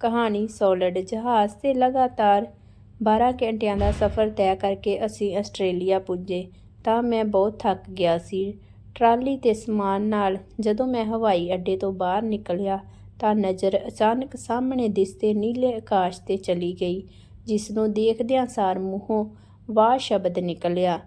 ਕਹਾਣੀ ਸੋਲਡ ਜਹਾਜ਼ ਤੇ ਲਗਾਤਾਰ 12 ਘੰਟਿਆਂ ਦਾ ਸਫ਼ਰ ਤੈਅ ਕਰਕੇ ਅਸੀਂ ਆਸਟ੍ਰੇਲੀਆ ਪੁੱਜੇ, ਤਾਂ ਮੈਂ ਬਹੁਤ ਥੱਕ ਗਿਆ ਸੀ। ਟਰਾਲੀ ਤੇ ਸਮਾਨ ਨਾਲ ਜਦੋਂ ਮੈਂ ਹਵਾਈ ਅੱਡੇ ਤੋਂ ਬਾਹਰ ਨਿਕਲਿਆ, ਤਾਂ ਨਜ਼ਰ ਅਚਾਨਕ ਸਾਹਮਣੇ ਦਿਸਦੇ ਨੀਲੇ ਆਕਾਸ਼ ਤੇ ਚਲੀ ਗਈ ਜਿਸ ਨੂੰ ਦੇਖਦਿਆਂ ਸਾਰ ਮੂੰਹੋਂ ਵਾਹ ਸ਼ਬਦ ਨਿਕਲਿਆ।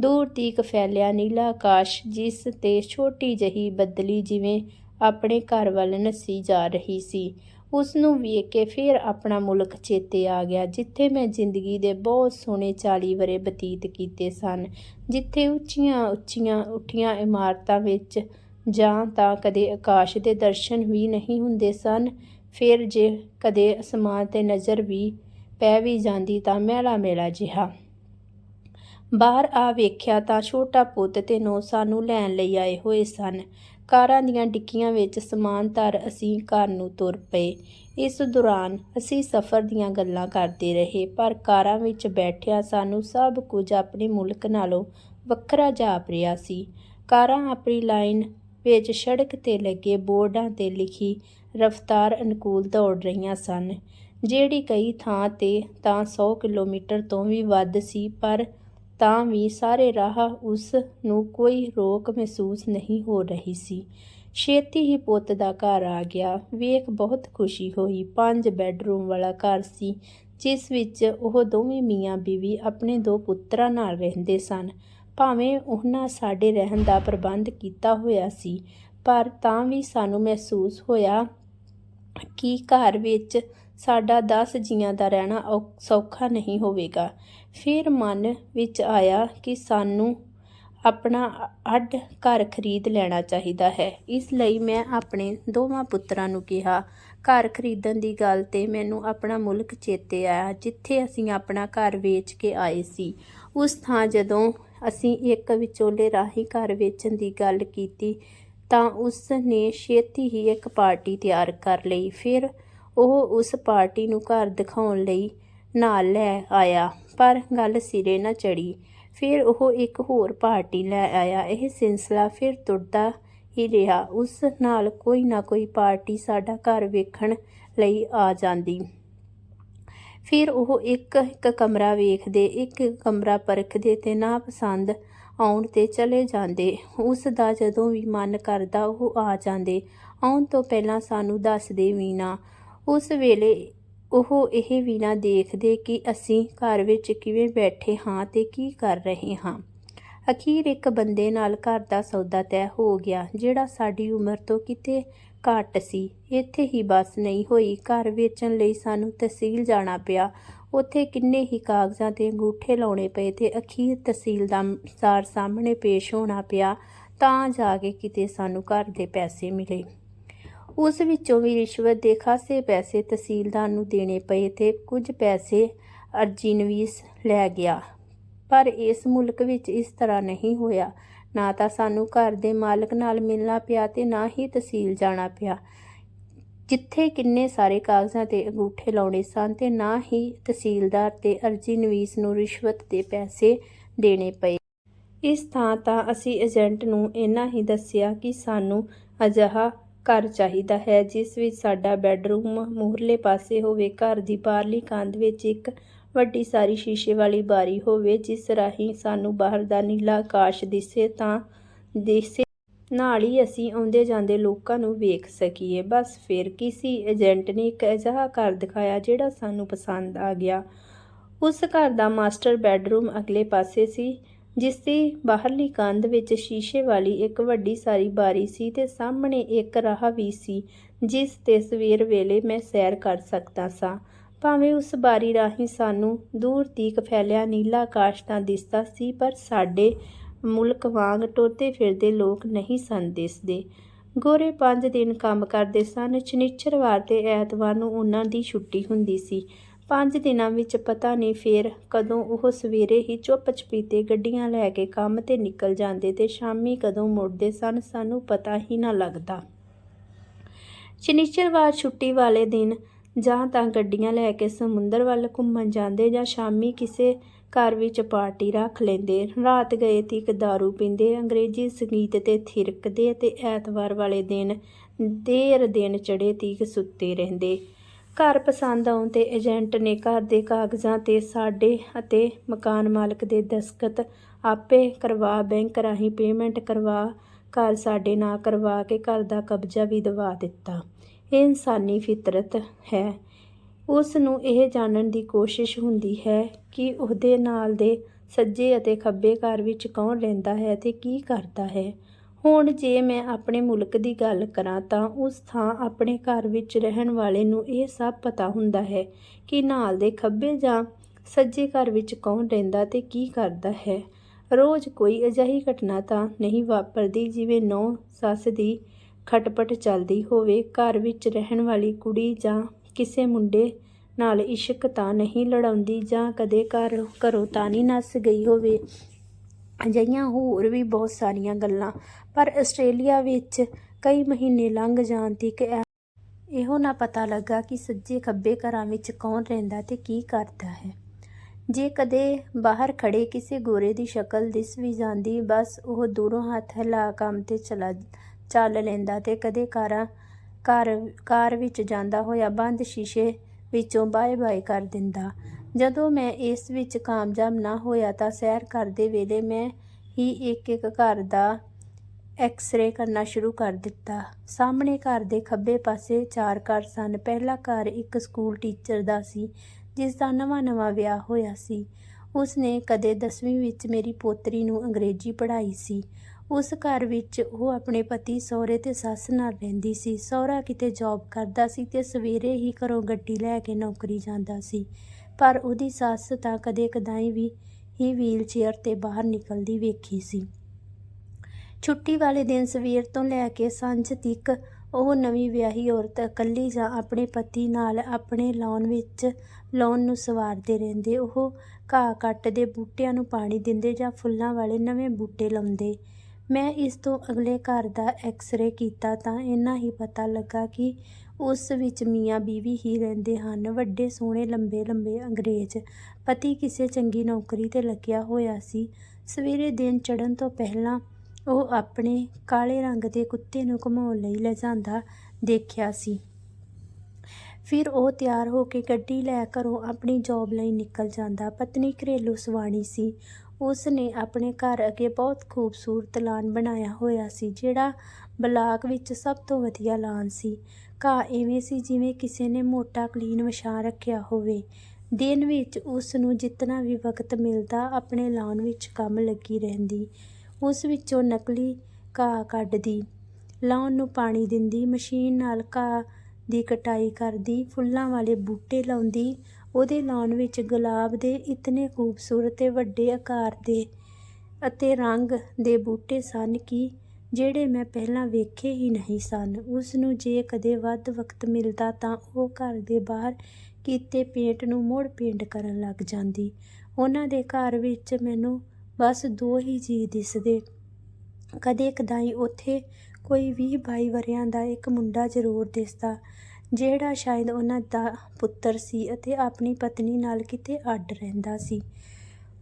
ਦੂਰ ਤੀਕ ਫੈਲਿਆ ਨੀਲਾ ਆਕਾਸ਼, ਜਿਸ ਤੇ ਛੋਟੀ ਜਹੀ ਬੱਦਲੀ ਜਿਵੇਂ ਆਪਣੇ ਘਰ ਵੱਲ ਨੱਸੀ ਜਾ ਰਹੀ ਸੀ। ਉਸ ਨੂੰ ਵੇਖ ਕੇ ਫਿਰ ਆਪਣਾ ਮੁਲਕ ਚੇਤੇ ਆ ਗਿਆ, ਜਿੱਥੇ ਮੈਂ ਜ਼ਿੰਦਗੀ ਦੇ ਬਹੁਤ ਸੋਹਣੇ 40 ਵਰੇ ਬਤੀਤ ਕੀਤੇ ਸਨ। ਜਿੱਥੇ ਉੱਚੀਆਂ ਉੱਚੀਆਂ ਉੱਠੀਆਂ ਇਮਾਰਤਾਂ ਵਿੱਚ ਜਾਂ ਤਾਂ ਕਦੇ ਆਕਾਸ਼ ਦੇ ਦਰਸ਼ਨ ਵੀ ਨਹੀਂ ਹੁੰਦੇ ਸਨ, ਫਿਰ ਜੇ ਕਦੇ ਅਸਮਾਨ ਤੇ ਨਜ਼ਰ ਵੀ ਪੈ ਵੀ ਜਾਂਦੀ ਤਾਂ ਮੈਲਾ ਮੇਲਾ ਜਿਹਾ। ਬਾਹਰ ਆ ਵੇਖਿਆ ਤਾਂ ਛੋਟਾ ਪੁੱਤ ਤੇ ਨੋ ਸਾਨੂੰ ਲੈਣ ਲਈ ਆਏ ਹੋਏ ਸਨ। ਕਾਰਾਂ ਦੀਆਂ ਡਿੱਕੀਆਂ ਵਿੱਚ ਸਮਾਨ ਧਰ ਅਸੀਂ ਘਰ ਨੂੰ ਤੁਰ ਪਏ। ਇਸ ਦੌਰਾਨ ਅਸੀਂ ਸਫ਼ਰ ਦੀਆਂ ਗੱਲਾਂ ਕਰਦੇ ਰਹੇ, ਪਰ ਕਾਰਾਂ ਵਿੱਚ ਬੈਠਿਆਂ ਸਾਨੂੰ ਸਭ ਕੁਝ ਆਪਣੇ ਮੁਲਕ ਨਾਲੋਂ ਵੱਖਰਾ ਜਾਪ ਰਿਹਾ ਸੀ। ਕਾਰਾਂ ਆਪਣੀ ਲਾਈਨ ਵਿੱਚ ਸੜਕ ਤੇ ਲੱਗੇ ਬੋਰਡਾਂ ਤੇ ਲਿਖੀ ਰਫ਼ਤਾਰ ਅਨੁਕੂਲ ਦੌੜ ਰਹੀਆਂ ਸਨ, ਜਿਹੜੀ ਕਈ ਥਾਂ ਤੇ ਤਾਂ 100 ਕਿਲੋਮੀਟਰ ਤੋਂ ਵੀ ਵੱਧ ਸੀ, ਪਰ ਤਾਂ ਵੀ ਸਾਰੇ ਰਾਹ ਉਸ ਨੂੰ ਕੋਈ ਰੋਕ ਮਹਿਸੂਸ ਨਹੀਂ ਹੋ ਰਹੀ ਸੀ। ਛੇਤੀ ਹੀ ਪੁੱਤ ਦਾ ਘਰ ਆ ਗਿਆ। ਵੇਖ ਬਹੁਤ ਖੁਸ਼ੀ ਹੋਈ। ਪੰਜ ਬੈੱਡਰੂਮ ਵਾਲਾ ਘਰ ਸੀ, ਜਿਸ ਵਿੱਚ ਉਹ ਦੋਵੇਂ ਮੀਆਂ ਬੀਵੀ ਆਪਣੇ ਦੋ ਪੁੱਤਰਾਂ ਨਾਲ ਰਹਿੰਦੇ ਸਨ। ਭਾਵੇਂ ਉਹਨਾਂ ਸਾਡੇ ਰਹਿਣ ਦਾ ਪ੍ਰਬੰਧ ਕੀਤਾ ਹੋਇਆ ਸੀ, ਪਰ ਤਾਂ ਵੀ ਸਾਨੂੰ ਮਹਿਸੂਸ ਹੋਇਆ ਕਿ ਘਰ ਵਿੱਚ ਸਾਡਾ ਦਸ ਜੀਆਂ ਦਾ ਰਹਿਣਾ ਔ- ਸੌਖਾ ਨਹੀਂ ਹੋਵੇਗਾ। ਫਿਰ ਮਨ ਵਿੱਚ ਆਇਆ ਕਿ ਸਾਨੂੰ ਆਪਣਾ ਅੱਡ ਘਰ ਖਰੀਦ ਲੈਣਾ ਚਾਹੀਦਾ ਹੈ। ਇਸ ਲਈ ਮੈਂ ਆਪਣੇ ਦੋਵਾਂ ਪੁੱਤਰਾਂ ਨੂੰ ਕਿਹਾ, ਘਰ ਖਰੀਦਣ ਦੀ ਗੱਲ ਤੇ ਮੈਨੂੰ ਆਪਣਾ ਮੁਲਕ ਚੇਤੇ ਆਇਆ, ਜਿੱਥੇ ਅਸੀਂ ਆਪਣਾ ਘਰ ਵੇਚ ਕੇ ਆਏ ਸੀ। ਉਸ ਥਾਂ ਜਦੋਂ ਅਸੀਂ ਇੱਕ ਵਿਚੋਲੇ ਰਾਹੀਂ ਘਰ ਵੇਚਣ ਦੀ ਗੱਲ ਕੀਤੀ, ਤਾਂ ਉਸ ਨੇ ਛੇਤੀ ਹੀ ਇੱਕ ਪਾਰਟੀ ਤਿਆਰ ਕਰ ਲਈ। ਫਿਰ ਉਹ ਉਸ ਪਾਰਟੀ ਨੂੰ ਘਰ ਦਿਖਾਉਣ ਲਈ ਨਾਲ ਲੈ ਆਇਆ, ਪਰ ਗੱਲ ਸਿਰੇ ਨਾ ਚੜੀ ਫਿਰ ਉਹ ਇੱਕ ਹੋਰ ਪਾਰਟੀ ਲੈ ਆਇਆ। ਇਹ ਸਿਲਸਿਲਾ ਫਿਰ ਤੁਰਦਾ ਹੀ ਰਿਹਾ। ਉਸ ਨਾਲ ਕੋਈ ਨਾ ਕੋਈ ਪਾਰਟੀ ਸਾਡਾ ਘਰ ਵੇਖਣ ਲਈ ਆ ਜਾਂਦੀ। ਫਿਰ ਉਹ ਇੱਕ ਇੱਕ ਕਮਰਾ ਵੇਖਦੇ ਇੱਕ ਇੱਕ ਕਮਰਾ ਪਰਖਦੇ ਤੇ ਨਾ ਪਸੰਦ ਆਉਣ ਤੇ ਚਲੇ ਜਾਂਦੇ। ਉਸ ਦਾ ਜਦੋਂ ਵੀ ਮਨ ਕਰਦਾ ਉਹ ਆ ਜਾਂਦੇ। ਆਉਣ ਤੋਂ ਪਹਿਲਾਂ ਸਾਨੂੰ ਦੱਸਦੇ ਵੀ ਨਾ। ਉਸ ਵੇਲੇ ਉਹ ਇਹ ਵੀ ਨਾ ਦੇਖਦੇ ਕਿ ਅਸੀਂ ਘਰ ਵਿੱਚ ਕਿਵੇਂ ਬੈਠੇ ਹਾਂ ਤੇ ਕੀ ਕਰ ਰਹੇ ਹਾਂ। ਅਖੀਰ ਇੱਕ ਬੰਦੇ ਨਾਲ ਘਰ ਦਾ ਸੌਦਾ ਤੈਅ ਹੋ ਗਿਆ, ਜਿਹੜਾ ਸਾਡੀ ਉਮਰ ਤੋਂ ਕਿਤੇ ਘੱਟ ਸੀ। ਇੱਥੇ ਹੀ ਬਸ ਨਹੀਂ ਹੋਈ। ਘਰ ਵੇਚਣ ਲਈ ਸਾਨੂੰ ਤਹਿਸੀਲ ਜਾਣਾ ਪਿਆ। ਉੱਥੇ ਕਿੰਨੇ ਹੀ ਕਾਗਜ਼ਾਂ ਤੇ ਅੰਗੂਠੇ ਲਾਉਣੇ ਪਏ ਤੇ ਅਖੀਰ ਤਹਿਸੀਲਦਾਰ ਸਾਹਮਣੇ ਪੇਸ਼ ਹੋਣਾ ਪਿਆ, ਤਾਂ ਜਾ ਕੇ ਕਿਤੇ ਸਾਨੂੰ ਘਰ ਦੇ ਪੈਸੇ ਮਿਲੇ। ਉਸ ਵਿੱਚੋਂ ਵੀ ਰਿਸ਼ਵਤ ਦੇ ਖਾਸੇ ਪੈਸੇ ਤਹਿਸੀਲਦਾਰ ਨੂੰ ਦੇਣੇ ਪਏ ਤੇ ਕੁਝ ਪੈਸੇ ਅਰਜੀਨਵੀਸ ਲੈ ਗਿਆ। ਪਰ ਇਸ ਮੁਲਕ ਵਿੱਚ ਇਸ ਤਰ੍ਹਾਂ ਨਹੀਂ ਹੋਇਆ। ਨਾ ਤਾਂ ਸਾਨੂੰ ਘਰ ਦੇ ਮਾਲਕ ਨਾਲ ਮਿਲਣਾ ਪਿਆ ਤੇ ਨਾ ਹੀ ਤਹਿਸੀਲ ਜਾਣਾ ਪਿਆ। ਜਿੱਥੇ ਕਿੰਨੇ ਸਾਰੇ ਕਾਗਜ਼ਾਂ ਤੇ ਅੰਗੂਠੇ ਲਾਉਣੇ ਸਨ ਤੇ ਨਾ ਹੀ ਤਹਿਸੀਲਦਾਰ ਤੇ ਅਰਜੀ ਨਵੀਸ ਨੂੰ ਰਿਸ਼ਵਤ ਦੇ ਪੈਸੇ ਦੇਣੇ ਪਏ। ਇਸ ਥਾਂ ਤਾਂ ਅਸੀਂ ਏਜੰਟ ਨੂੰ ਇੰਨਾ ਹੀ ਦੱਸਿਆ ਕਿ ਸਾਨੂੰ ਅਜਿਹਾ ਘਰ ਚਾਹੀਦਾ ਹੈ, ਜਿਸ ਵਿੱਚ ਸਾਡਾ ਬੈੱਡਰੂਮ ਮੂਹਰਲੇ ਪਾਸੇ ਹੋਵੇ, ਘਰ ਦੀ ਬਾਹਰਲੀ ਕੰਧ ਵਿੱਚ ਇੱਕ ਵੱਡੀ ਸਾਰੀ ਸ਼ੀਸ਼ੇ ਵਾਲੀ ਬਾਰੀ ਹੋਵੇ, ਜਿਸ ਰਾਹੀਂ ਸਾਨੂੰ ਬਾਹਰ ਦਾ ਨੀਲਾ ਆਕਾਸ਼ ਦਿਸੇ ਤਾਂ ਦਿਸੇ। ਨਾਲ ਹੀ ਅਸੀਂ ਆਉਂਦੇ ਜਾਂਦੇ ਲੋਕਾਂ ਨੂੰ ਵੇਖ ਸਕੀਏ। ਬਸ ਫਿਰ ਕਿਸੇ ਏਜੰਟ ਨੇ ਇੱਕ ਅਜਿਹਾ ਘਰ ਦਿਖਾਇਆ ਜਿਹੜਾ ਸਾਨੂੰ ਪਸੰਦ ਆ ਗਿਆ। ਉਸ ਘਰ ਦਾ ਮਾਸਟਰ ਬੈੱਡਰੂਮ ਅਗਲੇ ਪਾਸੇ ਸੀ। ਜਿਸ ਦੀ ਬਾਹਰਲੀ ਕੰਧ ਵਿੱਚ ਸ਼ੀਸ਼ੇ ਵਾਲੀ ਇੱਕ ਵੱਡੀ ਸਾਰੀ ਬਾਰੀ ਸੀ ਤੇ ਸਾਹਮਣੇ ਇੱਕ ਰਾਹ ਵੀ ਸੀ, ਜਿਸ ਤੇ ਸਵੇਰ ਵੇਲੇ ਮੈਂ ਸੈਰ ਕਰ ਸਕਦਾ ਸਾਂ। ਭਾਵੇਂ ਉਸ ਬਾਰੀ ਰਾਹੀਂ ਸਾਨੂੰ ਦੂਰ ਤੀਕ ਫੈਲਿਆ ਨੀਲਾ ਆਕਾਸ਼ ਤਾਂ ਦਿਸਦਾ ਸੀ, ਪਰ ਸਾਡੇ ਮੁਲਕ ਵਾਂਗ ਟੁਰਦੇ ਫਿਰਦੇ ਲੋਕ ਨਹੀਂ ਸਨ ਦਿਸਦੇ। ਗੋਰੇ ਪੰਜ ਦਿਨ ਕੰਮ ਕਰਦੇ ਸਨ, ਸ਼ਨਿਚਰਵਾਰ ਤੇ ਐਤਵਾਰ ਨੂੰ ਉਹਨਾਂ ਦੀ ਛੁੱਟੀ ਹੁੰਦੀ ਸੀ। ਪੰਜ ਦਿਨਾਂ ਵਿੱਚ ਪਤਾ ਨਹੀਂ ਫੇਰ ਕਦੋਂ ਉਹ ਸਵੇਰੇ ਹੀ ਚੁੱਪ ਚਪੀਤੇ ਗੱਡੀਆਂ ਲੈ ਕੇ ਕੰਮ ਤੇ ਨਿਕਲ ਜਾਂਦੇ ਤੇ ਸ਼ਾਮੀ ਕਦੋਂ ਮੁੜਦੇ ਸਨ, ਸਾਨੂੰ ਪਤਾ ਹੀ ਨਾ ਲੱਗਦਾ। ਸ਼ਨਿਚਰਵਾਰ ਛੁੱਟੀ ਵਾਲੇ ਦਿਨ ਜਾਂ ਤਾਂ ਗੱਡੀਆਂ ਲੈ ਕੇ ਸਮੁੰਦਰ ਵੱਲ ਘੁੰਮਣ ਜਾਂਦੇ ਜਾਂ ਸ਼ਾਮੀ ਕਿਸੇ ਘਰ ਵਿੱਚ ਪਾਰਟੀ ਰੱਖ ਲੈਂਦੇ। ਰਾਤ ਗਏ ਤੀਕ दारू ਪੀਂਦੇ, ਅੰਗਰੇਜ਼ੀ ਸੰਗੀਤ ਤੇ ਥਿਰਕਦੇ ਤੇ ਐਤਵਾਰ ਵਾਲੇ ਦਿਨ, ਦੇਰ ਦਿਨ ਚੜੇ ਤੀਕ ਸੁੱਤੇ ਰਹਿੰਦੇ। ਘਰ ਪਸੰਦ ਆਉਣ ਤੇ ਏਜੰਟ ਨੇ ਘਰ ਦੇ ਕਾਗਜ਼ਾਂ ਤੇ ਸਾਡੇ ਅਤੇ ਮਕਾਨ ਮਾਲਕ ਦੇ ਦਸਤਖਤ ਆਪੇ ਕਰਵਾ, ਬੈਂਕ ਰਾਹੀਂ ਪੇਮੈਂਟ ਕਰਵਾ, ਘਰ ਸਾਡੇ ਨਾਂ ਕਰਵਾ ਕੇ ਘਰ ਦਾ ਕਬਜ਼ਾ ਵੀ ਦਵਾ ਦਿੱਤਾ। ਇਹ ਇਨਸਾਨੀ ਫਿਤਰਤ ਹੈ। ਉਸ ਨੂੰ ਇਹ ਜਾਣਨ ਦੀ ਕੋਸ਼ਿਸ਼ ਹੁੰਦੀ ਹੈ ਕਿ ਉਹਦੇ ਨਾਲ ਦੇ ਸੱਜੇ ਅਤੇ ਖੱਬੇ ਘਰ ਵਿੱਚ ਕੌਣ ਰਹਿੰਦਾ ਹੈ ਤੇ ਕੀ ਕਰਦਾ ਹੈ। ਹੁਣ ਜੇ ਮੈਂ ਆਪਣੇ ਮੁਲਕ ਦੀ ਗੱਲ ਕਰਾਂ ਤਾਂ ਉਸ ਥਾਂ ਆਪਣੇ ਘਰ ਵਿੱਚ ਰਹਿਣ ਵਾਲੇ ਨੂੰ ਇਹ ਸਭ ਪਤਾ ਹੁੰਦਾ ਹੈ ਕਿ ਨਾਲ ਦੇ ਖੱਬੇ ਜਾਂ ਸੱਜੇ ਘਰ ਵਿੱਚ ਕੌਣ ਰਹਿੰਦਾ ਤੇ ਕੀ ਕਰਦਾ ਹੈ। ਰੋਜ਼ ਕੋਈ ਅਜਿਹੀ ਘਟਨਾ ਤਾਂ ਨਹੀਂ ਵਾਪਰਦੀ ਜਿਵੇਂ ਨੌ ਸੱਸ ਦੀ ਖਟਪਟ ਚੱਲਦੀ ਹੋਵੇ। ਘਰ ਵਿੱਚ ਰਹਿਣ ਵਾਲੀ ਕੁੜੀ ਜਾਂ ਕਿਸੇ ਮੁੰਡੇ ਨਾਲ ਇਸ਼ਕ ਤਾਂ ਨਹੀਂ ਲੜਾਉਂਦੀ ਜਾਂ ਕਦੇ ਘਰ ਘਰੋਂ ਤਾਂ ਨਹੀਂ ਨੱਸ ਗਈ ਹੋਵੇ। ਅਜਿਹੀਆਂ ਹੋਰ ਵੀ ਬਹੁਤ ਸਾਰੀਆਂ ਗੱਲਾਂ, ਪਰ ਆਸਟ੍ਰੇਲੀਆ ਵਿੱਚ ਕਈ ਮਹੀਨੇ ਲੰਘ ਜਾਣ ਤੀਕ ਇਹ- ਇਹੋ ਨਾ ਪਤਾ ਲੱਗਾ ਕਿ ਸੱਜੇ ਖੱਬੇ ਘਰਾਂ ਵਿੱਚ ਕੌਣ ਰਹਿੰਦਾ ਤੇ ਕੀ ਕਰਦਾ ਹੈ। ਜੇ ਕਦੇ ਬਾਹਰ ਖੜੇ ਕਿਸੇ ਗੋਰੇ ਦੀ ਸ਼ਕਲ ਦਿਸ ਵੀ ਜਾਂਦੀ, ਬਸ ਉਹ ਦੂਰੋਂ ਹੱਥ ਹਿਲਾ ਕੰਮ ਤੇ ਚਲਾ, ਚੱਲ ਲੈਂਦਾ ਤੇ ਕਦੇ ਕਾਰਾਂ ਕਾਰ ਕਾਰ ਵਿੱਚ ਜਾਂਦਾ ਹੋਇਆ ਬੰਦ ਸ਼ੀਸ਼ੇ ਵਿੱਚੋਂ ਬਾਏ ਬਾਏ ਕਰ ਦਿੰਦਾ। ਜਦੋਂ ਮੈਂ ਇਸ ਵਿੱਚ ਕਾਮਯਾਬ ਨਾ ਹੋਇਆ ਤਾਂ ਸੈਰ ਕਰਦੇ ਵੇਲੇ ਮੈਂ ਹੀ ਇੱਕ ਇੱਕ ਘਰ ਦਾ ਐਕਸ-ਰੇ ਕਰਨਾ ਸ਼ੁਰੂ ਕਰ ਦਿੱਤਾ। ਸਾਹਮਣੇ ਘਰ ਦੇ ਖੱਬੇ ਪਾਸੇ ਚਾਰ ਘਰ ਸਨ। ਪਹਿਲਾ ਘਰ ਇੱਕ ਸਕੂਲ ਟੀਚਰ ਦਾ ਸੀ, ਜਿਸ ਦਾ ਨਵਾਂ-ਨਵਾਂ ਵਿਆਹ ਹੋਇਆ ਸੀ। ਉਸ ਨੇ ਕਦੇ 10ਵੀਂ ਵਿੱਚ ਮੇਰੀ ਪੋਤਰੀ ਨੂੰ ਅੰਗਰੇਜ਼ੀ ਪੜ੍ਹਾਈ ਸੀ। ਉਸ ਘਰ ਵਿੱਚ ਉਹ ਆਪਣੇ ਪਤੀ ਸਹੁਰੇ ਤੇ ਸੱਸ ਨਾਲ ਰਹਿੰਦੀ ਸੀ। ਸਹੁਰਾ ਕਿਤੇ ਜੌਬ ਕਰਦਾ ਸੀ ਤੇ ਸਵੇਰੇ ਹੀ ਘਰੋਂ ਗੱਡੀ ਲੈ ਕੇ ਨੌਕਰੀ ਜਾਂਦਾ ਸੀ। ਪਰ ਉਹਦੀ ਸੱਸ ਤਾਂ ਕਦੇ ਕਦਾਈ ਵੀ ਹੀ ਵੀਲ ਚੇਅਰ ਤੇ ਬਾਹਰ ਨਿਕਲਦੀ ਵੇਖੀ ਸੀ। ਛੁੱਟੀ ਵਾਲੇ ਦਿਨ ਸਵੇਰ ਤੋਂ ਲੈ ਕੇ ਸਾਂਝ ਤੱਕ ਉਹ ਨਵੀਂ ਵਿਆਹੀ ਔਰਤ ਇਕੱਲੀ ਜਾਂ ਆਪਣੇ ਪਤੀ ਨਾਲ ਆਪਣੇ ਲਾਉਣ ਵਿੱਚ ਲਾਉਣ ਨੂੰ ਸਵਾਰਦੇ ਰਹਿੰਦੇ, ਉਹ ਘਾਹ ਕੱਟਦੇ, ਬੂਟਿਆਂ ਨੂੰ ਪਾਣੀ ਦਿੰਦੇ ਜਾਂ ਫੁੱਲਾਂ ਵਾਲੇ ਨਵੇਂ ਬੂਟੇ ਲਾਉਂਦੇ। ਮੈਂ ਇਸ ਤੋਂ ਅਗਲੇ ਘਰ ਦਾ ਐਕਸ-ਰੇ ਕੀਤਾ ਤਾਂ ਇੰਨਾ ਹੀ ਪਤਾ ਲੱਗਾ ਕਿ ਉਸ ਵਿੱਚ ਮੀਆਂ ਬੀਵੀ ਹੀ ਰਹਿੰਦੇ ਹਨ। ਵੱਡੇ, ਸੋਹਣੇ, ਲੰਬੇ ਲੰਬੇ ਅੰਗਰੇਜ਼ ਪਤੀ ਕਿਸੇ ਚੰਗੀ ਨੌਕਰੀ ਤੇ ਲੱਗਿਆ ਹੋਇਆ ਸੀ। ਸਵੇਰੇ ਦਿਨ ਚੜ੍ਹਨ ਤੋਂ ਪਹਿਲਾਂ ਉਹ ਆਪਣੇ ਕਾਲੇ ਰੰਗ ਦੇ ਕੁੱਤੇ ਨੂੰ ਘੁਮਾਉਣ ਲਈ ਲਿਜਾਂਦਾ ਦੇਖਿਆ ਸੀ। ਫਿਰ ਉਹ ਤਿਆਰ ਹੋ ਕੇ ਗੱਡੀ ਲੈ ਘਰੋਂ ਆਪਣੀ ਜੌਬ ਲਈ ਨਿਕਲ ਜਾਂਦਾ। ਪਤਨੀ ਘਰੇਲੂ ਸਵਾਣੀ ਸੀ। ਉਸ ਨੇ ਆਪਣੇ ਘਰ ਅੱਗੇ ਬਹੁਤ ਖੂਬਸੂਰਤ ਲਾਨ ਬਣਾਇਆ ਹੋਇਆ ਸੀ, ਜਿਹੜਾ ਬਲਾਕ ਵਿੱਚ ਸਭ ਤੋਂ ਵਧੀਆ ਲਾਨ ਸੀ। ਘਾਹ ਐਵੇਂ ਸੀ ਜਿਵੇਂ ਕਿਸੇ ਨੇ ਮੋਟਾ ਕਲੀਨ ਵਿਛਾ ਰੱਖਿਆ ਹੋਵੇ। ਦਿਨ ਵਿੱਚ ਉਸ ਨੂੰ ਜਿੰਨਾ ਵੀ ਵਕਤ ਮਿਲਦਾ ਆਪਣੇ ਲਾਨ ਵਿੱਚ ਕੰਮ ਲੱਗੀ ਰਹਿੰਦੀ। ਉਸ ਵਿੱਚੋਂ ਨਕਲੀ ਘਾਹ ਕੱਢਦੀ। ਲਾਉਣ ਨੂੰ ਪਾਣੀ ਦਿੰਦੀ, ਮਸ਼ੀਨ ਨਾਲ ਘਾਹ ਦੀ ਕਟਾਈ ਕਰਦੀ, ਫੁੱਲਾਂ ਵਾਲੇ ਬੂਟੇ ਲਾਉਂਦੀ ਉਹਦੇ ਲਾਉਣ ਵਿੱਚ ਗੁਲਾਬ ਦੇ ਇਤਨੇ ਖੂਬਸੂਰਤ ਤੇ ਵੱਡੇ ਆਕਾਰ ਦੇ ਅਤੇ ਰੰਗ ਦੇ ਬੂਟੇ ਸਨ ਕਿ ਜਿਹੜੇ ਮੈਂ ਪਹਿਲਾਂ ਵੇਖੇ ਹੀ ਨਹੀਂ ਸਨ। ਉਸ ਨੂੰ ਜੇ ਕਦੇ ਵੱਧ ਵਕਤ ਮਿਲਦਾ ਤਾਂ ਉਹ ਘਰ ਦੇ ਬਾਹਰ ਕੀਤੇ ਪੇਂਟ ਨੂੰ ਮੁੜ ਪੇਂਟ ਕਰਨ ਲੱਗ ਜਾਂਦੀ। ਉਹਨਾਂ ਦੇ ਘਰ ਵਿੱਚ ਮੈਨੂੰ ਬਸ ਦੋ ਹੀ ਜੀ ਦਿਸਦੇ। ਕਦੇ ਕਦਾਈ ਉੱਥੇ ਕੋਈ 20 22 ਵਰਿਆਂ ਦਾ ਇੱਕ ਮੁੰਡਾ ਜ਼ਰੂਰ ਦਿਸਦਾ। ਜਿਹੜਾ ਸ਼ਾਇਦ ਉਹਨਾਂ ਦਾ ਪੁੱਤਰ ਸੀ ਅਤੇ ਆਪਣੀ ਪਤਨੀ ਨਾਲ ਕਿਤੇ ਅੱਡ ਰਹਿੰਦਾ ਸੀ।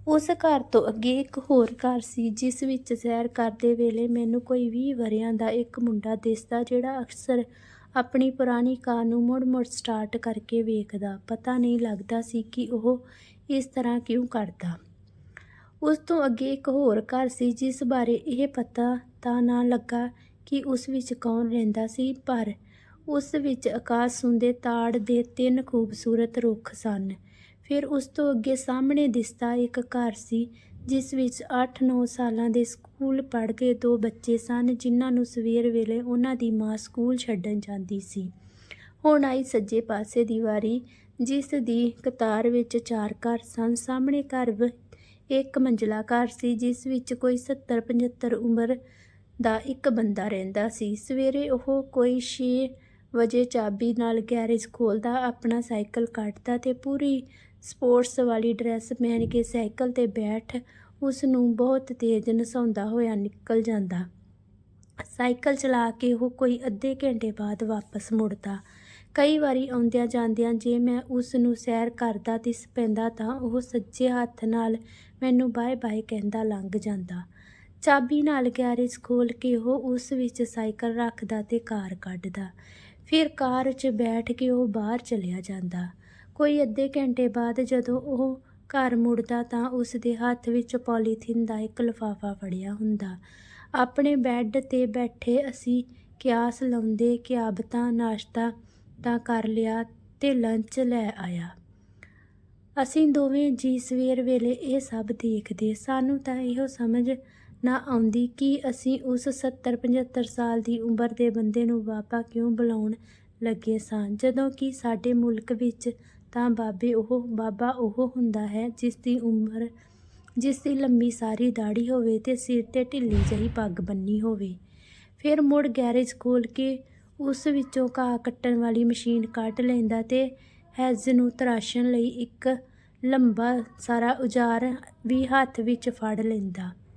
ਉਸ ਘਰ ਤੋਂ ਅੱਗੇ ਇੱਕ ਹੋਰ ਘਰ ਸੀ, ਜਿਸ ਵਿੱਚ ਸੈਰ ਕਰਦੇ ਵੇਲੇ ਮੈਨੂੰ ਕੋਈ 20 ਵਰਿਆਂ ਦਾ ਇੱਕ ਮੁੰਡਾ ਦਿਸਦਾ ਜਿਹੜਾ ਅਕਸਰ ਆਪਣੀ ਪੁਰਾਣੀ ਕਾਰ ਨੂੰ ਮੁੜ-ਮੁੜ ਸਟਾਰਟ ਕਰਕੇ ਵੇਖਦਾ। ਪਤਾ ਨਹੀਂ ਲੱਗਦਾ ਸੀ ਕਿ ਉਹ ਇਸ ਤਰ੍ਹਾਂ ਕਿਉਂ ਕਰਦਾ। ਉਸ ਤੋਂ ਅੱਗੇ ਇੱਕ ਹੋਰ ਘਰ ਸੀ, ਜਿਸ ਬਾਰੇ ਇਹ ਪਤਾ ਤਾਂ ਨਾ ਲੱਗਾ ਕਿ ਉਸ ਵਿੱਚ ਕੌਣ ਰਹਿੰਦਾ ਸੀ, ਪਰ ਉਸ ਵਿੱਚ ਆਕਾਸ਼ ਸੁੰਦੇ ਤਾੜ ਦੇ ਤਿੰਨ ਖੂਬਸੂਰਤ ਰੁੱਖ ਸਨ। ਫਿਰ ਉਸ ਤੋਂ ਅੱਗੇ ਸਾਹਮਣੇ ਦਿਸਦਾ ਇੱਕ ਘਰ ਸੀ, ਜਿਸ ਵਿੱਚ 8-9 ਸਾਲਾਂ ਦੇ ਸਕੂਲ ਪੜ੍ਹ ਪੜ੍ਹਦੇ ਦੋ ਬੱਚੇ ਸਨ, ਜਿਨ੍ਹਾਂ ਨੂੰ ਸਵੇਰ ਵੇਲੇ ਉਹਨਾਂ ਦੀ ਮਾਂ ਸਕੂਲ ਛੱਡਣ ਜਾਂਦੀ ਸੀ। ਹੁਣ ਆਈ ਸੱਜੇ ਪਾਸੇ ਦੀ ਵਾਰੀ, ਜਿਸ ਦੀ ਕਤਾਰ ਵਿੱਚ ਚਾਰ ਘਰ ਸਨ। ਸਾਹਮਣੇ ਘਰ ਇੱਕ ਮੰਜ਼ਲਾ ਘਰ ਸੀ, ਜਿਸ ਵਿੱਚ ਕੋਈ 70-75 ਉਮਰ ਦਾ ਇੱਕ ਬੰਦਾ ਰਹਿੰਦਾ ਸੀ। ਸਵੇਰੇ ਉਹ ਕੋਈ 6 ਵਜੇ ਚਾਬੀ ਨਾਲ ਗੈਰੇਜ ਖੋਲ੍ਹਦਾ ਆਪਣਾ ਸਾਈਕਲ ਕੱਢਦਾ ਤੇ ਪੂਰੀ ਸਪੋਰਟਸ ਵਾਲੀ ਡਰੈਸ ਪਹਿਨ ਕੇ ਸਾਈਕਲ ਤੇ ਬੈਠ ਉਸ ਨੂੰ ਬਹੁਤ ਤੇਜ਼ ਨਸਾਉਂਦਾ ਹੋਇਆ ਨਿਕਲ ਜਾਂਦਾ। ਸਾਈਕਲ ਚਲਾ ਕੇ ਉਹ ਕੋਈ ਅੱਧੇ ਘੰਟੇ ਬਾਅਦ ਵਾਪਸ ਮੁੜਦਾ। ਕਈ ਵਾਰੀ ਆਉਂਦਿਆਂ ਜਾਂਦਿਆਂ ਜੇ ਮੈਂ ਉਸ ਨੂੰ ਸੈਰ ਕਰਦਾ ਦਿਸ ਪੈਂਦਾ ਤਾਂ ਉਹ ਸੱਜੇ ਹੱਥ ਨਾਲ ਮੈਨੂੰ ਬਾਏ ਬਾਏ ਕਹਿੰਦਾ ਲੰਘ ਜਾਂਦਾ। ਚਾਬੀ ਨਾਲ ਗੈਰੇਜ ਖੋਲ ਕੇ ਉਹ ਉਸ ਵਿੱਚ ਸਾਈਕਲ ਰੱਖਦਾ ਤੇ ਕਾਰ ਕੱਢਦਾ। ਫਿਰ ਕਾਰ 'ਚ ਬੈਠ ਕੇ ਉਹ ਬਾਹਰ ਚਲਿਆ ਜਾਂਦਾ। ਕੋਈ ਅੱਧੇ ਘੰਟੇ ਬਾਅਦ ਜਦੋਂ ਉਹ ਘਰ ਮੁੜਦਾ ਤਾਂ ਉਸ ਦੇ ਹੱਥ ਵਿੱਚ ਪੋਲੀਥੀਨ ਦਾ ਇੱਕ ਲਿਫਾਫਾ ਫੜਿਆ ਹੁੰਦਾ। ਆਪਣੇ ਬੈੱਡ ਤੇ ਬੈਠੇ ਅਸੀਂ ਕਿਆਸ ਲਾਉਂਦੇ, ਕਿਆਬਤਾਂ, ਨਾਸ਼ਤਾ ਤਾਂ ਕਰ ਲਿਆ ਤੇ ਲੰਚ ਲੈ ਆਇਆ। ਅਸੀਂ ਦੋਵੇਂ ਜੀ ਸਵੇਰ ਵੇਲੇ ਇਹ ਸਭ ਦੇਖਦੇ। ਸਾਨੂੰ ਤਾਂ ਇਹੋ ਸਮਝ ਨਾ ਆਉਂਦੀ ਕਿ ਅਸੀਂ ਉਸ 70 75 ਸਾਲ ਦੀ ਉਮਰ ਦੇ ਬੰਦੇ ਨੂੰ ਬਾਬਾ ਕਿਉਂ ਬੁਲਾਉਣ ਲੱਗੇ ਸਾਂ? ਜਦੋਂ ਕਿ ਸਾਡੇ ਮੁਲਕ ਵਿੱਚ ਤਾਂ ਬਾਬੇ ਉਹ, ਬਾਬਾ ਉਹ ਹੁੰਦਾ ਹੈ ਜਿਸ ਦੀ ਉਮਰ, ਜਿਸ ਦੀ ਲੰਮੀ ਸਾਰੀ ਦਾੜੀ ਹੋਵੇ ਤੇ ਸਿਰ ਤੇ ਢਿੱਲੀ ਜਿਹੀ ਪੱਗ ਬੰਨੀ ਹੋਵੇ। ਫਿਰ ਮੁੜ ਗੈਰੇਜ ਖੋਲ ਕੇ ਉਸ ਵਿੱਚੋਂ ਘਾਹ ਕੱਟਣ ਵਾਲੀ ਮਸ਼ੀਨ ਕੱਢ ਲੈਂਦਾ ਤੇ ਹੈਜ਼ ਨੂੰ ਤਰਾਸ਼ਣ ਲਈ ਇੱਕ ਲੰਬਾ ਸਾਰਾ ਉਜਾਰ ਵੀ ਹੱਥ ਵਿੱਚ ਫੜ ਲੈਂਦਾ।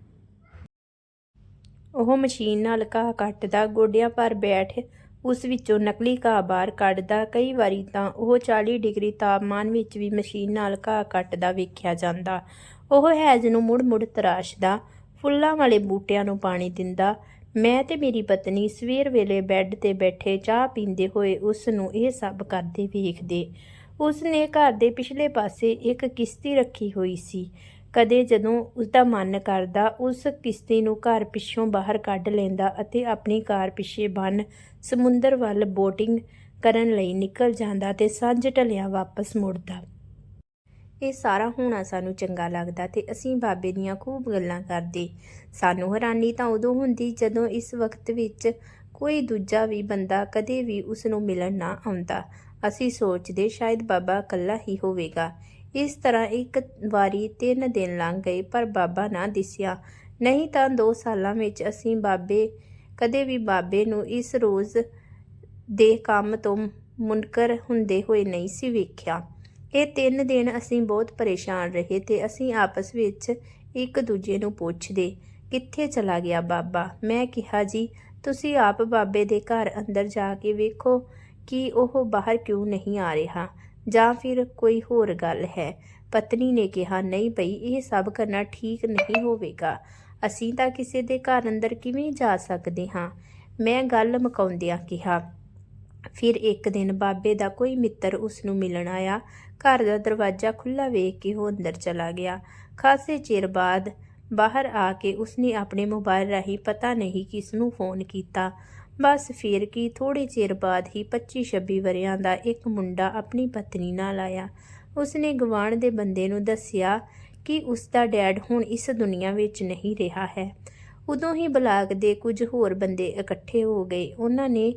ਉਹ ਮਸ਼ੀਨ ਨਾਲ ਘਾਹ ਕੱਟਦਾ, ਗੋਡਿਆਂ ਪਰ ਬੈਠ ਉਸ ਵਿੱਚੋਂ ਨਕਲੀ ਘਾਹ ਬਾਹਰ ਕੱਢਦਾ। ਕਈ ਵਾਰੀ ਤਾਂ ਉਹ 40 ਡਿਗਰੀ ਤਾਪਮਾਨ ਵਿੱਚ ਵੀ ਮਸ਼ੀਨ ਨਾਲ ਘਾਹ ਕੱਟਦਾ ਵੇਖਿਆ ਜਾਂਦਾ। ਉਹ ਹੈਜ਼ ਨੂੰ ਮੁੜ-ਮੁੜ ਤਰਾਸ਼ਦਾ, ਫੁੱਲਾਂ ਵਾਲੇ ਬੂਟਿਆਂ ਨੂੰ ਪਾਣੀ ਦਿੰਦਾ। ਮੈਂ ਤੇ ਮੇਰੀ ਪਤਨੀ ਸਵੇਰ ਵੇਲੇ ਬੈੱਡ ਤੇ ਬੈਠੇ ਚਾਹ ਪੀਂਦੇ ਹੋਏ ਉਸ ਨੂੰ ਇਹ ਸਭ ਕਰਦੇ ਵੇਖਦੇ। ਉਸ ਨੇ ਘਰ ਦੇ ਪਿਛਲੇ ਪਾਸੇ ਇੱਕ ਕਿਸ਼ਤੀ ਰੱਖੀ ਹੋਈ ਸੀ। ਕਦੇ ਜਦੋਂ ਉਸਦਾ ਮਨ ਕਰਦਾ, ਉਸ ਕਿਸ਼ਤੀ ਨੂੰ ਘਰ ਪਿੱਛੋਂ ਬਾਹਰ ਕੱਢ ਲੈਂਦਾ ਅਤੇ ਆਪਣੀ ਕਾਰ ਪਿੱਛੇ ਬੰਨ ਸਮੁੰਦਰ ਵੱਲ ਬੋਟਿੰਗ ਕਰਨ ਲਈ ਨਿਕਲ ਜਾਂਦਾ ਤੇ ਸਾਂਝ ਢਲਿਆ ਵਾਪਸ ਮੁੜਦਾ। ਇਹ ਸਾਰਾ ਹੋਣਾ ਸਾਨੂੰ ਚੰਗਾ ਲੱਗਦਾ ਤੇ ਅਸੀਂ ਬਾਬੇ ਦੀਆਂ ਖੂਬ ਗੱਲਾਂ ਕਰਦੇ। ਸਾਨੂੰ ਹੈਰਾਨੀ ਤਾਂ ਉਦੋਂ ਹੁੰਦੀ ਜਦੋਂ ਇਸ ਵਕਤ ਵਿੱਚ ਕੋਈ ਦੂਜਾ ਵੀ ਬੰਦਾ ਕਦੇ ਵੀ ਉਸ ਨੂੰ ਮਿਲਣ ਨਾ ਆਉਂਦਾ। ਅਸੀਂ ਸੋਚਦੇ, ਸ਼ਾਇਦ ਬਾਬਾ ਇਕੱਲਾ ਹੀ ਹੋਵੇਗਾ। ਇਸ ਤਰ੍ਹਾਂ ਇੱਕ ਵਾਰੀ ਤਿੰਨ ਦਿਨ ਲੰਘ ਗਏ, ਪਰ ਬਾਬਾ ਨਾ ਦਿਸਿਆ। ਨਹੀਂ ਤਾਂ 2 ਸਾਲਾਂ ਵਿੱਚ ਅਸੀਂ ਬਾਬੇ, ਕਦੇ ਵੀ ਬਾਬੇ ਨੂੰ ਇਸ ਰੋਜ਼ ਦੇ ਕੰਮ ਤੋਂ ਮੁਨਕਰ ਹੁੰਦੇ ਹੋਏ ਨਹੀਂ ਸੀ ਵੇਖਿਆ। ਇਹ ਤਿੰਨ ਦਿਨ ਅਸੀਂ ਬਹੁਤ ਪਰੇਸ਼ਾਨ ਰਹੇ ਤੇ ਅਸੀਂ ਆਪਸ ਵਿੱਚ ਇੱਕ ਦੂਜੇ ਨੂੰ ਪੁੱਛਦੇ, ਕਿੱਥੇ ਚਲਾ ਗਿਆ ਬਾਬਾ? ਮੈਂ ਕਿਹਾ, ਜੀ, ਤੁਸੀਂ ਆਪ ਬਾਬੇ ਦੇ ਘਰ ਅੰਦਰ ਜਾ ਕੇ ਵੇਖੋ ਕਿ ਉਹ ਬਾਹਰ ਕਿਉਂ ਨਹੀਂ ਆ ਰਿਹਾ? ਜਾਂ ਫਿਰ ਕੋਈ ਹੋਰ ਗੱਲ ਹੈ। ਪਤਨੀ ਨੇ ਕਿਹਾ, ਨਹੀਂ ਭਈ, ਇਹ ਸਭ ਕਰਨਾ ਠੀਕ ਨਹੀਂ ਹੋਵੇਗਾ। ਅਸੀਂ ਤਾਂ ਕਿਸੇ ਦੇ ਘਰ ਅੰਦਰ ਕਿਵੇਂ ਜਾ ਸਕਦੇ ਹਾਂ? ਮੈਂ ਗੱਲ ਮੁਕਾਉਂਦਿਆਂ ਕਿਹਾ, ਫਿਰ ਇੱਕ ਦਿਨ ਬਾਬੇ ਦਾ ਕੋਈ ਮਿੱਤਰ ਉਸ ਨੂੰ ਮਿਲਣ ਆਇਆ। ਘਰ ਦਾ ਦਰਵਾਜ਼ਾ ਖੁੱਲਾ ਵੇਖ ਕੇ ਉਹ ਅੰਦਰ ਚਲਾ ਗਿਆ। ਖਾਸੇ ਚਿਰ ਬਾਅਦ ਬਾਹਰ ਆ ਕੇ ਉਸਨੇ ਆਪਣੇ ਮੋਬਾਈਲ ਰਾਹੀਂ ਪਤਾ ਨਹੀਂ ਕਿਸ ਨੂੰ ਫੋਨ ਕੀਤਾ। ਬਸ ਫਿਰ ਕੀ ਥੋੜੇ ਚਿਰ ਬਾਅਦ ਹੀ 25-26 ਵਰਿਆਂ ਦਾ ਇੱਕ ਮੁੰਡਾ ਆਪਣੀ ਪਤਨੀ ਨਾਲ ਆਇਆ। ਉਸਨੇ ਗਵਾਂਢ ਦੇ ਬੰਦੇ ਨੂੰ ਦੱਸਿਆ ਕਿ ਉਸ ਦਾ ਡੈਡ ਹੁਣ ਇਸ ਦੁਨੀਆ ਵਿੱਚ ਨਹੀਂ ਰਿਹਾ ਹੈ। ਉਦੋਂ ਹੀ ਬਲਾਕ ਦੇ ਕੁਝ ਹੋਰ ਬੰਦੇ ਇਕੱਠੇ ਹੋ ਗਏ। ਉਹਨਾਂ ਨੇ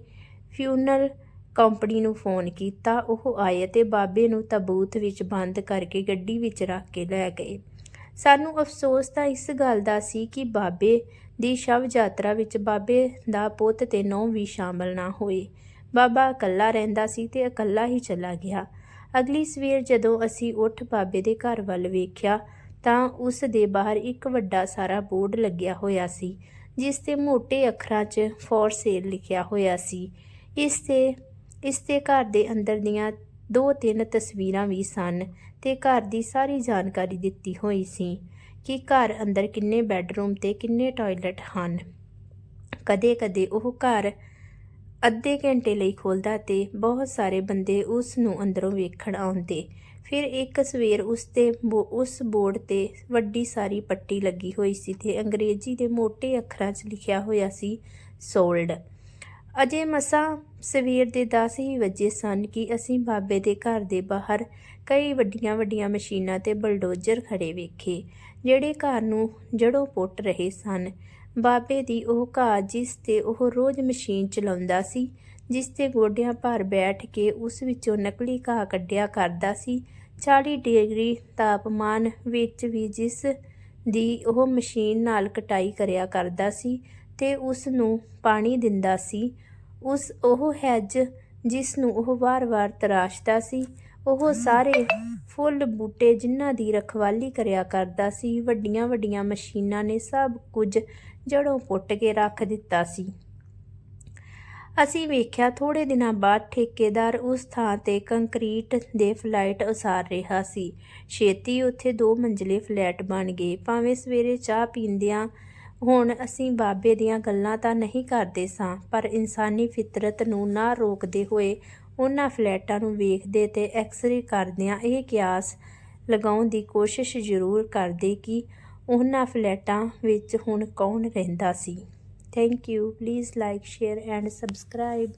ਫਿਊਨਲ ਕੰਪਨੀ ਨੂੰ ਫੋਨ ਕੀਤਾ। ਉਹ ਆਏ ਤੇ ਬਾਬੇ ਨੂੰ ਤਬੂਤ ਵਿੱਚ ਬੰਦ ਕਰਕੇ ਗੱਡੀ ਵਿੱਚ ਰੱਖ ਕੇ ਲੈ ਗਏ। ਸਾਨੂੰ ਅਫਸੋਸ ਤਾਂ ਇਸ ਗੱਲ ਦਾ ਸੀ ਕਿ ਬਾਬੇ ਦੀ ਸ਼ਵ ਯਾਤਰਾ ਵਿੱਚ ਬਾਬੇ ਦਾ ਪੁੱਤ ਤੇ ਨੌ ਵੀ ਸ਼ਾਮਲ ਨਾ ਹੋਏ। ਬਾਬਾ ਇਕੱਲਾ ਰਹਿੰਦਾ ਸੀ ਤੇ ਇਕੱਲਾ ਹੀ ਚਲਾ ਗਿਆ। ਅਗਲੀ ਸਵੇਰ ਜਦੋਂ ਅਸੀਂ ਉੱਠ ਬਾਬੇ ਦੇ ਘਰ ਵੱਲ ਵੇਖਿਆ, ਤਾਂ ਉਸ ਦੇ ਬਾਹਰ ਇੱਕ ਵੱਡਾ ਸਾਰਾ ਬੋਰਡ ਲੱਗਿਆ ਹੋਇਆ ਸੀ, ਜਿਸ ਤੇ ਮੋٹے ਅੱਖਰਾਂ 'ਚ ਫੋਰ ਸੇਲ ਲਿਖਿਆ ਹੋਇਆ ਸੀ। ਇਸ ਤੇ ਇਸ ਤੇ ਘਰ ਦੇ ਅੰਦਰ ਦੀਆਂ ਦੋ ਤਿੰਨ ਤਸਵੀਰਾਂ ਵੀ ਸਨ ਤੇ ਘਰ ਦੀ ਸਾਰੀ ਜਾਣਕਾਰੀ ਦਿੱਤੀ ਹੋਈ ਸੀ। ਕਿ ਘਰ ਅੰਦਰ ਕਿੰਨੇ ਬੈੱਡਰੂਮ ਤੇ ਕਿੰਨੇ ਟਾਇਲਟ ਹਨ। ਕਦੇ-ਕਦੇ ਉਹ ਘਰ ਅੱਧੇ ਘੰਟੇ ਲਈ ਖੋਲਦਾ ਤੇ ਬਹੁਤ ਸਾਰੇ ਬੰਦੇ ਉਸ ਨੂੰ ਅੰਦਰੋਂ ਵੇਖਣ ਆਉਂਦੇ। ਫਿਰ ਇੱਕ ਸਵੇਰ ਉਸ ਤੇ ਬੋ- ਉਸ ਬੋਰਡ ਤੇ ਵੱਡੀ ਸਾਰੀ ਪੱਟੀ ਲੱਗੀ ਹੋਈ ਸੀ ਤੇ ਅੰਗਰੇਜ਼ੀ ਦੇ ਮੋٹے ਅੱਖਰਾਂ 'ਚ ਲਿਖਿਆ ਹੋਇਆ ਸੀ, ਸੋਲਡ। ਅਜੇ ਮਸਾਂ ਸਵੇਰ ਦੇ 10 ਹੀ ਵਜੇ ਸਨ ਕਿ ਅਸੀਂ ਬਾਬੇ ਦੇ ਘਰ ਦੇ ਬਾਹਰ ਕਈ ਵੱਡੀਆਂ ਵੱਡੀਆਂ ਮਸ਼ੀਨਾਂ ਤੇ ਬਲਡੋਜ਼ਰ ਖੜੇ ਵੇਖੇ। ਜਿਹੜੇ ਘਰ ਨੂੰ ਜੜੋਂ ਪੁੱਟ ਰਹੇ ਸਨ। ਬਾਬੇ ਦੀ ਉਹ ਘਾਹ ਜਿਸ ਤੇ ਉਹ ਰੋਜ਼ ਮਸ਼ੀਨ ਚਲਾਉਂਦਾ ਸੀ, ਜਿਸ ਤੇ ਗੋਡਿਆਂ ਭਰ ਬੈਠ ਕੇ ਉਸ ਵਿੱਚੋਂ ਨਕਲੀ ਘਾਹ ਕੱਢਿਆ ਕਰਦਾ ਸੀ। 40 ਡਿਗਰੀ ਤਾਪਮਾਨ ਵਿੱਚ ਵੀ ਜਿਸ ਦੀ ਉਹ ਮਸ਼ੀਨ ਨਾਲ ਕਟਾਈ ਕਰਿਆ ਕਰਦਾ ਸੀ ਤੇ ਉਸ ਨੂੰ ਪਾਣੀ ਦਿੰਦਾ ਸੀ। ਉਸ ਉਹ ਹੈਜ ਜਿਸ ਨੂੰ ਉਹ ਵਾਰ-ਵਾਰ ਤਰਾਸ਼ਦਾ ਸੀ। ਉਹ ਸਾਰੇ ਫੁੱਲ ਬੂਟੇ ਜਿਨ੍ਹਾਂ ਦੀ ਰਖਵਾਲੀ ਕਰਿਆ ਕਰਦਾ ਸੀ, ਵੱਡੀਆਂ ਵੱਡੀਆਂ ਮਸ਼ੀਨਾਂ ਨੇ ਸਭ ਕੁਝ ਜੜੋਂ ਪੁੱਟ ਕੇ ਰੱਖ ਦਿੱਤਾ ਸੀ। ਅਸੀਂ ਵੇਖਿਆ ਥੋੜੇ ਦਿਨਾਂ ਬਾਅਦ ਠੇਕੇਦਾਰ ਉਸ ਥਾਂ ਤੇ ਕੰਕਰੀਟ ਦੇ ਫਲੈਟ ਉਸਾਰ ਰਿਹਾ ਸੀ। ਛੇਤੀ ਉੱਥੇ ਦੋ ਮੰਜ਼ਲੇ ਫਲੈਟ ਬਣ ਗਏ। ਭਾਵੇਂ ਸਵੇਰੇ ਚਾਹ ਪੀਂਦਿਆਂ ਹੁਣ, ਅਸੀਂ ਬਾਬੇ ਦੀਆਂ ਗੱਲਾਂ ਤਾਂ ਨਹੀਂ ਕਰਦੇ ਸਾਂ, ਪਰ ਇਨਸਾਨੀ ਫਿਤਰਤ ਨੂੰ ਨਾ ਰੋਕਦੇ ਹੋਏ ਉਹਨਾਂ ਫਲੈਟਾਂ ਨੂੰ ਵੇਖਦੇ ਤੇ ਐਕਸ-ਰੇ ਕਰਦਿਆਂ ਇਹ ਕਿਆਸ ਲਗਾਉਣ ਦੀ ਕੋਸ਼ਿਸ਼ ਜ਼ਰੂਰ ਕਰਦੇ ਕਿ ਉਹਨਾਂ ਫਲੈਟਾਂ ਵਿੱਚ ਹੁਣ ਕੌਣ ਰਹਿੰਦਾ ਸੀ। Thank you please like share and subscribe